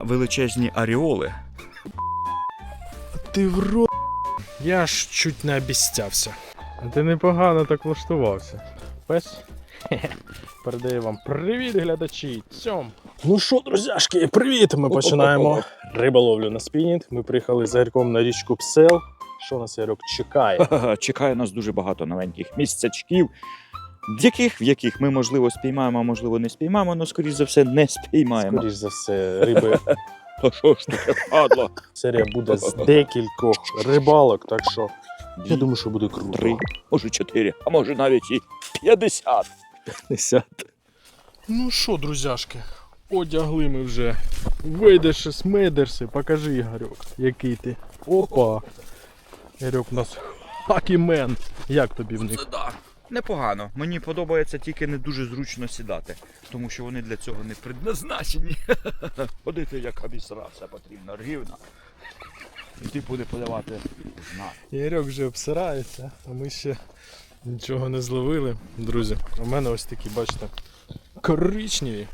величезні аріоли. Ти вро. Я ж чуть не обіцявся. А ти непогано так влаштувався. Пес? Передаю вам привіт, глядачі! Цьом! Ну що, друзяшки, привіт! Ми починаємо риболовлю на спінінг. Ми приїхали з Ярком на річку Псел. Що нас Ярок чекає? Чекає нас дуже багато новеньких місцячків, в яких, в яких ми, можливо, спіймаємо, а можливо, не спіймаємо, але, скоріш за все, не спіймаємо. Скоріш за все, риби. То що ж таке падло? Серія буде з декількох рибалок, так що я думаю, що буде круто. Три, може чотири, а може навіть і п'ятдесят. П'ятдесят. Ну що, друзяшки, одягли ми вже. Вийдеш смедерси, покажи, Ігорьок, який ти. Опа! Ігорьок у нас хакімен. Як тобі в них? Непогано. Мені подобається тільки не дуже зручно сідати, тому що вони для цього не предназначені. Ходити як обісрався потрібно рівно. І ти буде подавати знак. Ігорьок вже обсирається, а ми ще нічого не зловили. Друзі, у мене ось такі, бачите, коричневі.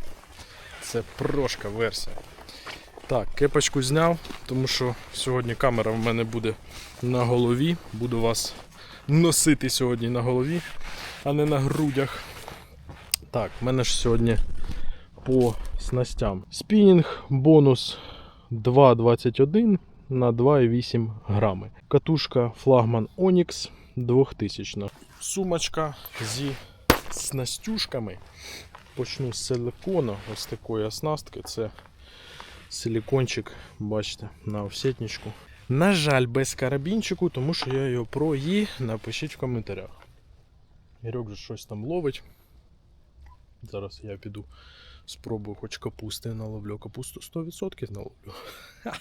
Це прошка версія. Так, кепочку зняв, тому що сьогодні камера в мене буде на голові. Буду вас носити сьогодні на голові, а не на грудях. Так, в мене ж сьогодні по снастям. Спінінг бонус 2,21 на 2,8 грами. Катушка флагман Onyx 2000. Сумочка зі снастюшками. Почну з силикону, ось такої оснастки. Це силикончик, бачите, на офсетничку. На жаль, без карабінчику, тому що я його про її напишіть в коментарях. Ірок же щось там ловить. Зараз я піду спробую хоч капусти наловлю. Капусту 100% наловлю.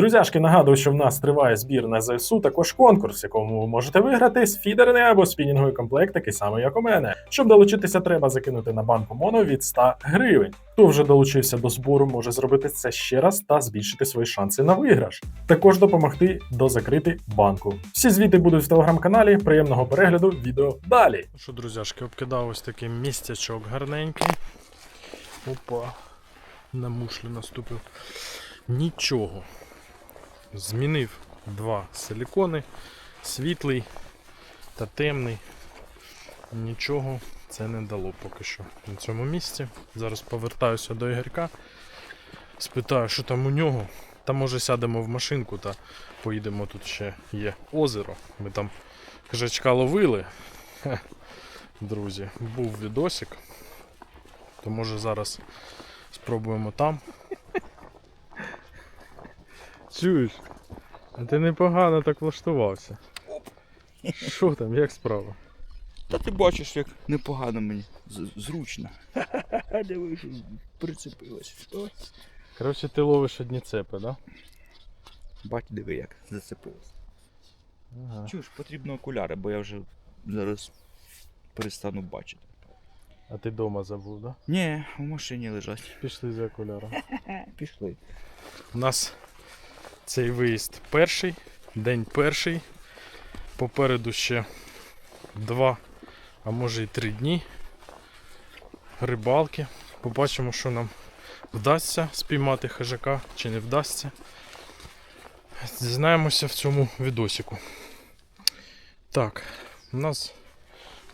Друзяшки, нагадую, що в нас триває збір на ЗСУ, також конкурс, в якому ви можете виграти фідерний або спінінговий комплект, такий самий, як у мене. Щоб долучитися, треба закинути на банку моно від 100 гривень. Хто вже долучився до збору, може зробити це ще раз та збільшити свої шанси на виграш. Також допомогти дозакрити банку. Всі звіти будуть в телеграм-каналі. Приємного перегляду. Відео далі. Ну що, друзяшки, обкидав ось такий містячок гарненький. Опа, на мушлю наступив. Нічого. Змінив два силікони, світлий та темний. Нічого це не дало поки що на цьому місці. Зараз повертаюся до Ігорька, спитаю, що там у нього. Та може сядемо в машинку та поїдемо. Тут ще є озеро. Ми там хижачка ловили. Хе. Друзі, був відосик. То може зараз спробуємо там. Чуєш? А ти непогано так влаштувався. Що там, як справа? Та ти бачиш, як непогано мені. З- Зручно. Диви, що прицепилось. Ось. Коротше, ти ловиш одні цепи, да? Бать, диви, як зацепилось. Ага. Чуєш, потрібно окуляри, бо я вже зараз перестану бачити. А ти вдома забув, да? Ні, в машині лежать. Пішли за окуляром. Пішли. У нас цей виїзд перший, день перший. Попереду ще два, а може і три дні рибалки. Побачимо, що нам вдасться спіймати хижака чи не вдасться. Дізнаємося в цьому відосику. Так, у нас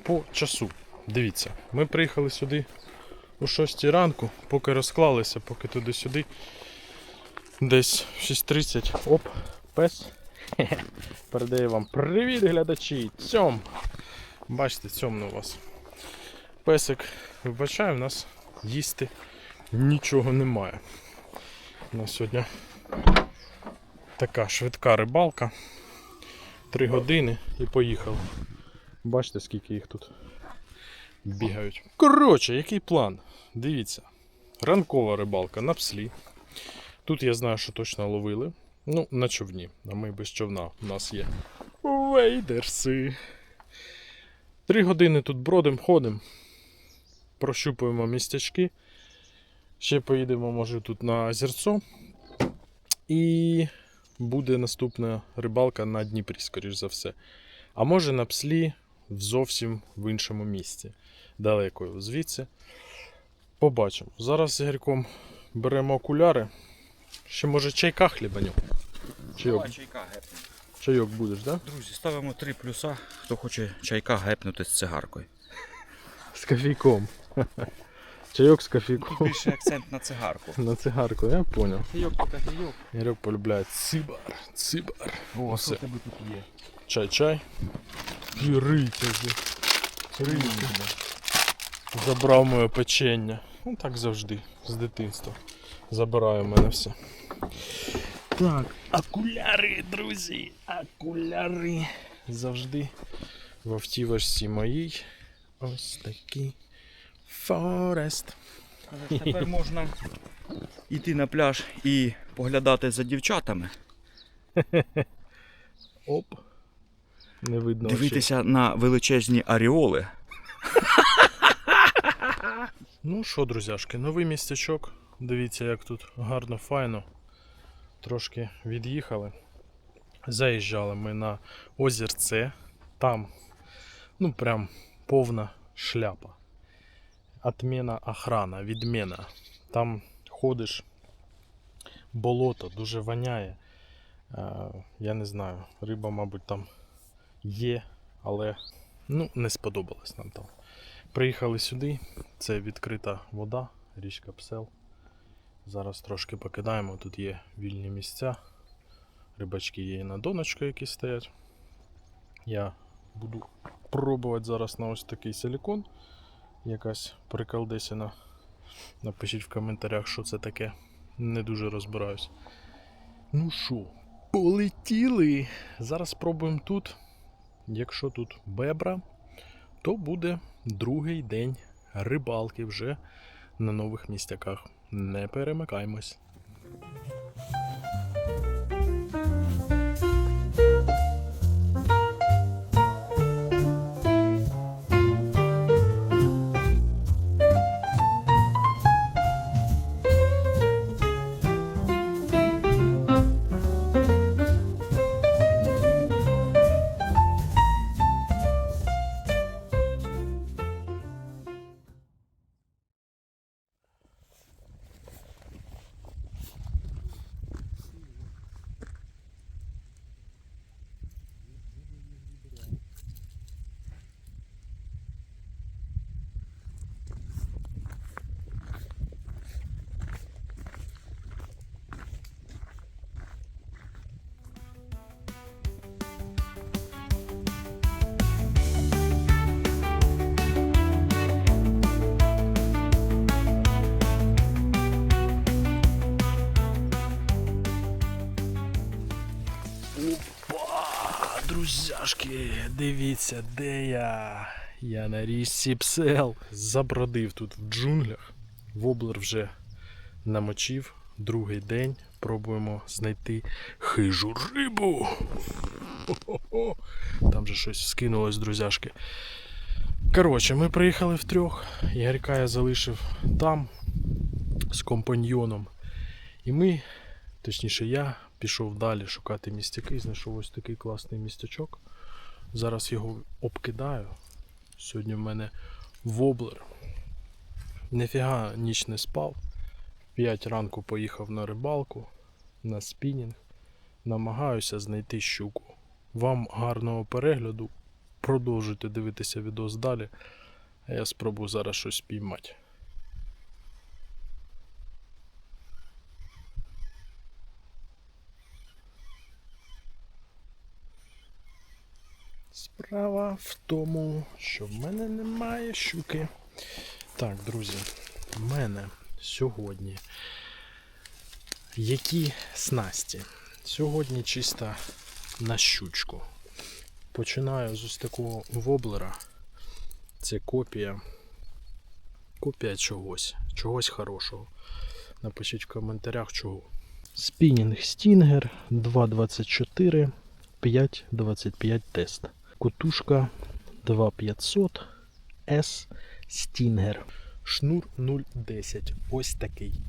по часу. Дивіться, ми приїхали сюди о 6 ранку, поки розклалися, поки туди-сюди. Десь 6.30. Оп, пес. Передаю вам привіт, глядачі! Цьом! Бачите, темно у вас. Песик, вибачаю, в нас їсти нічого немає. У нас сьогодні така швидка рибалка. Три години і поїхали. Бачите, скільки їх тут бігають. Коротше, який план? Дивіться. Ранкова рибалка на пслі. Тут я знаю, що точно ловили. Ну, на човні. А ми без човна. У нас є вейдерси. Три години тут бродим, ходимо. Прощупуємо містячки. Ще поїдемо, може, тут на озерцо. І буде наступна рибалка на Дніпрі, скоріш за все. А може на пслі зовсім в іншому місці. Далеко звідси. Побачимо. Зараз з Ігорьком беремо окуляри. Ще може чайка хлібаню. Чайок, чайка гепнемо. чайок будеш, так? Да? Друзі, ставимо три плюса, хто хоче чайка гепнути з цигаркою. З кофійком. Чайок з Тут кофійком. більше акцент на цигарку. На цигарку, я понял. Кофійок то кофійок. Ігорьок полюбляє цибар, цибар. О, Все. тебе тут є? Чай-чай. І рийте же. Рийте. Забрав моє печення. Ну так завжди, з дитинства. Забираю в мене все. Так, окуляри, друзі, окуляри. Завжди в автівочці моїй. Ось такий Форест. Тепер можна йти на пляж і поглядати за дівчатами, Оп. Не видно. дивитися на величезні аріоли. Ну що, друзяшки, новий містечок. Дивіться, як тут гарно, файно. Трошки від'їхали. Заїжджали ми на озерце. Там, ну прям повна шляпа. Отміна охрана, відміна. Там ходиш, болото, дуже воняє. Е, я не знаю, риба, мабуть, там є, але ну, не сподобалось нам там. Приїхали сюди, це відкрита вода, річка Псел. Зараз трошки покидаємо, тут є вільні місця. Рибачки є і на доночку, які стоять. Я буду пробувати зараз на ось такий силікон. Якась приколдесина. Напишіть в коментарях, що це таке. Не дуже розбираюсь. Ну що, полетіли. Зараз спробуємо тут. Якщо тут бебра, то буде другий день рибалки вже на нових містяках. Не перемикаймось. Дивіться, де я. Я на річці Псел. Забродив тут в джунглях. Воблер вже намочив. Другий день. Пробуємо знайти хижу рибу. Хо-хо-хо. Там же щось скинулось, друзяшки. Коротше, ми приїхали втрьох. Ігорька я залишив там з компаньйоном. І ми, точніше, я пішов далі шукати містяки, знайшов ось такий класний містячок. Зараз його обкидаю. Сьогодні в мене воблер. Нефіга ніч не спав. В 5 ранку поїхав на рибалку, на спінінг. Намагаюся знайти щуку. Вам гарного перегляду. Продовжуйте дивитися відос далі. А я спробую зараз щось піймати. Справа в тому, що в мене немає щуки. Так, друзі, в мене сьогодні які снасті? Сьогодні чисто на щучку. Починаю з ось такого воблера. Це копія. Копія чогось. Чогось хорошого. Напишіть в коментарях чого. Спінінг Стінгер 2.24 5.25 тест. Кутушка 2500 S Stinger. Шнур 0.10. Ось такий.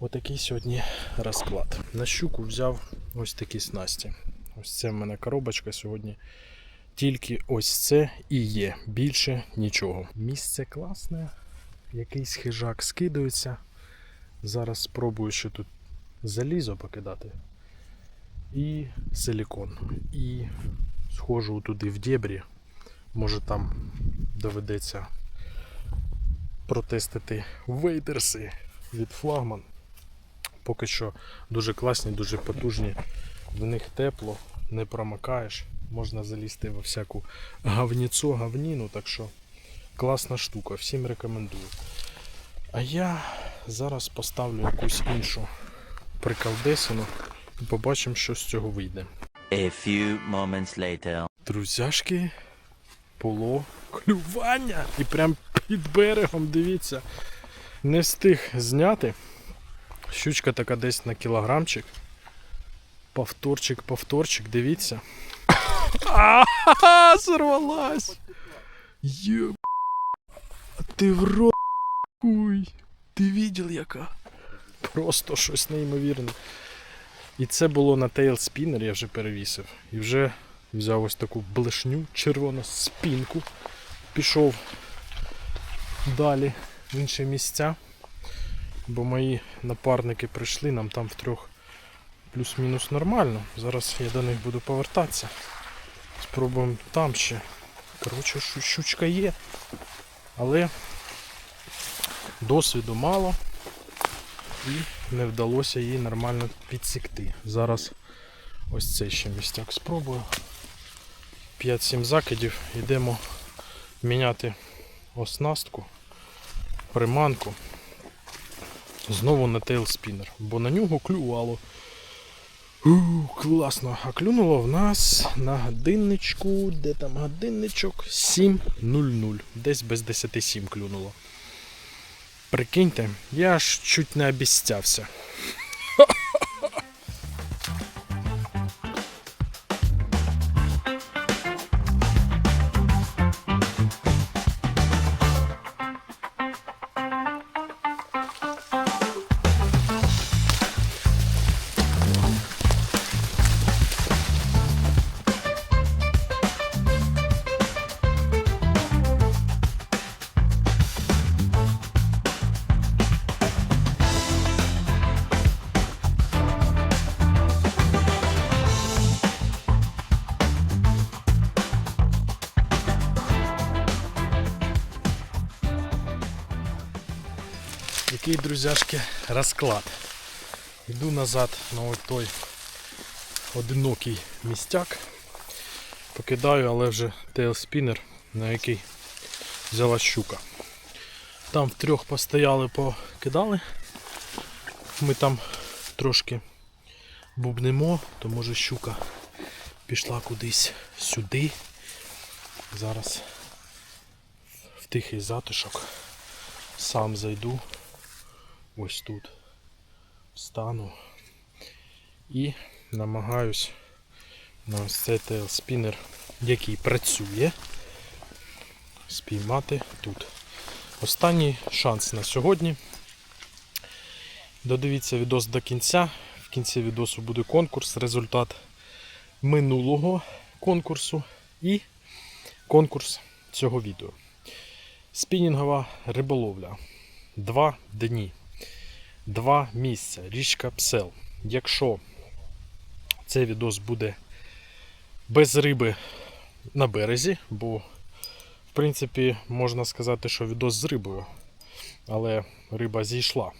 Отакий сьогодні розклад. На щуку взяв ось такі снасті. Ось це в мене коробочка сьогодні. Тільки ось це і є. Більше нічого. Місце класне. Якийсь хижак скидується. Зараз спробую ще тут залізо покидати. І силікон. І схожу туди в дебрі. Може там доведеться протестити вейдерси від флагман. Поки що дуже класні, дуже потужні. В них тепло, не промикаєш. Можна залізти во всяку гавніцо, гавніну, так що класна штука, всім рекомендую. А я зараз поставлю якусь іншу приколдесину і побачимо, що з цього вийде. A few moments later. Друзяшки, було клювання. І прям під берегом, дивіться. Не встиг зняти. Щучка така десь на кілограмчик. Повторчик, повторчик, дивіться. А, Сорвалась! Єб... Ти в. Уй. Ти видел яка? Просто щось неймовірне. І це було на Spinner, я вже перевісив. І вже взяв ось таку блешню, червону спінку. Пішов далі в інші місця. Бо мої напарники прийшли, нам там втрьох плюс-мінус нормально. Зараз я до них буду повертатися. Спробуємо там ще. Коротше, щучка є. Але досвіду мало і не вдалося її нормально підсікти. Зараз ось цей ще містяк спробую. 5-7 закидів. Йдемо міняти оснастку, приманку. Знову на тейлспінер, бо на нього клювало. У, класно. А клюнуло в нас на годинничку, де там годинничок 7.00. Десь без 10.7 клюнуло. Прикиньте, я аж чуть не обіцявся. Який, друзяшки, розклад. Йду назад на ось той одинокий містяк. Покидаю, але вже тейлспінер, на який взяла щука. Там втрьох постояли, покидали. Ми там трошки бубнемо, то може щука пішла кудись сюди. Зараз в тихий затишок сам зайду ось тут встану і намагаюсь на ось цей тейлспінер, який працює, спіймати тут. Останній шанс на сьогодні. Додивіться відос до кінця. В кінці відосу буде конкурс, результат минулого конкурсу і конкурс цього відео. Спінінгова риболовля. Два дні. Два місця. Річка Псел. Якщо цей відос буде без риби на березі, бо, в принципі, можна сказати, що відос з рибою, але риба зійшла.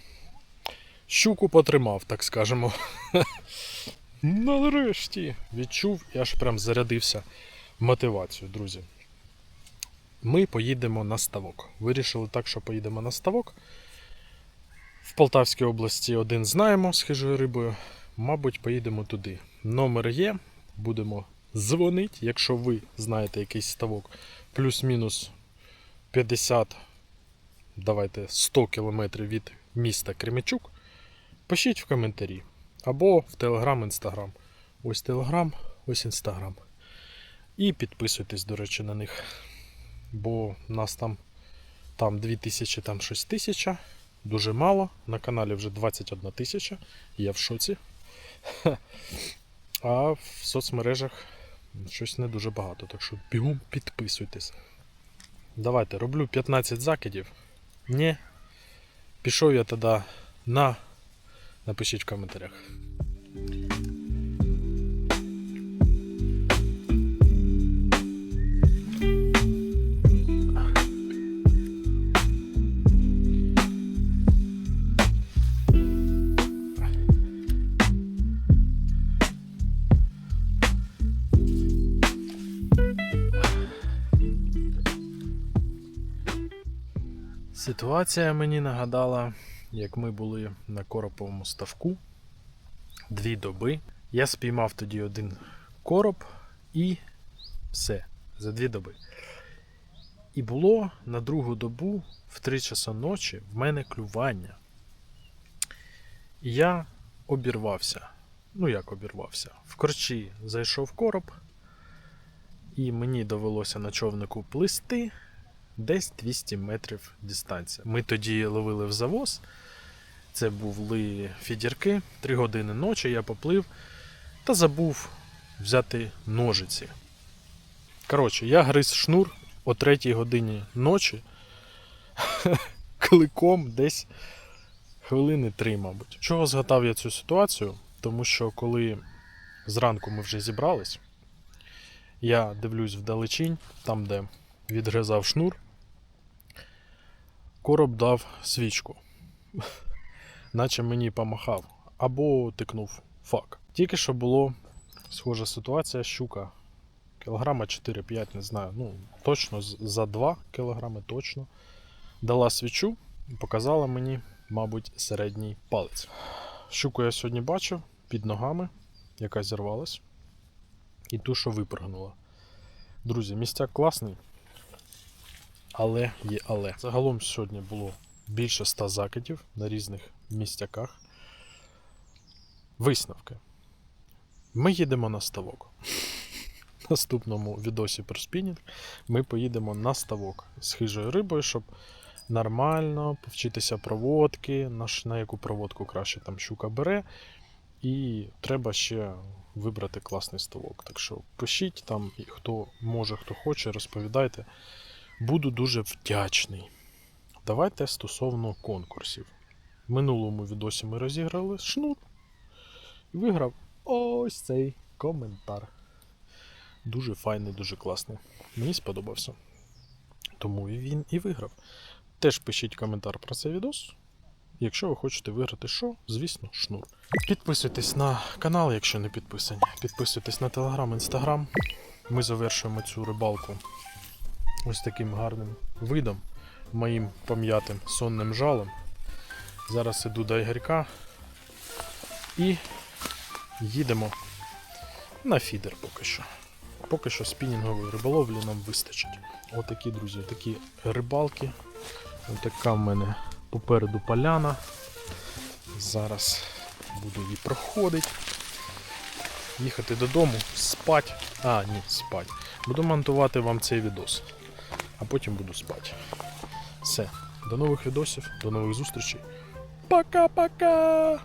Щуку потримав, так скажемо. Нарешті відчув і аж прям зарядився мотивацію, друзі. Ми поїдемо на ставок. Вирішили так, що поїдемо на ставок. В Полтавській області один знаємо з хижою рибою. Мабуть, поїдемо туди. Номер є, будемо дзвонити, якщо ви знаєте якийсь ставок, плюс-мінус 50, давайте 100 кілометрів від міста Кременчук. Пишіть в коментарі. Або в Телеграм, Інстаграм. Ось Телеграм, ось Інстаграм. І підписуйтесь, до речі, на них. Бо нас там, там 2000, там 6 тисяча. Дуже мало. На каналі вже 21 тисяча. Я в шоці. А в соцмережах щось не дуже багато. Так що бігом підписуйтесь. Давайте, роблю 15 закидів. Ні. Пішов я тоді на. Напишіть в коментарях. Ситуація мені нагадала, як ми були на Короповому ставку дві доби. Я спіймав тоді один короб і все за дві доби. І було на другу добу в 3 часа ночі в мене клювання. І я обірвався. Ну як обірвався? В корчі зайшов короб, і мені довелося на човнику плисти десь 200 метрів дистанція. Ми тоді ловили в завоз. Це були фідірки. Три години ночі я поплив та забув взяти ножиці. Коротше, я гриз шнур о 3 годині ночі кликом десь хвилини три, мабуть. Чого згадав я цю ситуацію? Тому що коли зранку ми вже зібрались, я дивлюсь вдалечінь, там, де відгризав шнур, короб дав свічку. Наче мені помахав. Або тикнув фак. Тільки що було схожа ситуація, щука. Кілограма 4-5, не знаю. Ну, точно за 2 кілограми точно. Дала свічу і показала мені, мабуть, середній палець. Щуку я сьогодні бачив під ногами, яка зірвалась. І ту, що випрыгнула. Друзі, містяк класний. Але є але. Загалом сьогодні було більше 100 закидів на різних містяках. Висновки. Ми їдемо на ставок. Наступному відосі про спінінг ми поїдемо на ставок з хижою рибою, щоб нормально повчитися проводки, на, яку проводку краще там щука бере. І треба ще вибрати класний ставок. Так що пишіть там, хто може, хто хоче, розповідайте. Буду дуже вдячний. Давайте стосовно конкурсів. В минулому відосі ми розіграли шнур. Виграв ось цей коментар. Дуже файний, дуже класний. Мені сподобався. Тому він і виграв. Теж пишіть коментар про цей відос. Якщо ви хочете виграти що, звісно, шнур. Підписуйтесь на канал, якщо не підписані. Підписуйтесь на телеграм, інстаграм. Ми завершуємо цю рибалку ось таким гарним видом, моїм пом'ятим сонним жалом. Зараз іду до Ігорька і їдемо на фідер поки що. Поки що спінінгової риболовлі нам вистачить. Отакі, друзі, такі рибалки. Отака в мене попереду поляна. Зараз буду її проходити. Їхати додому, спать. А, ні, спать. Буду монтувати вам цей відос а потім буду спати. Все. До нових відосів, до нових зустрічей. Пока-пока!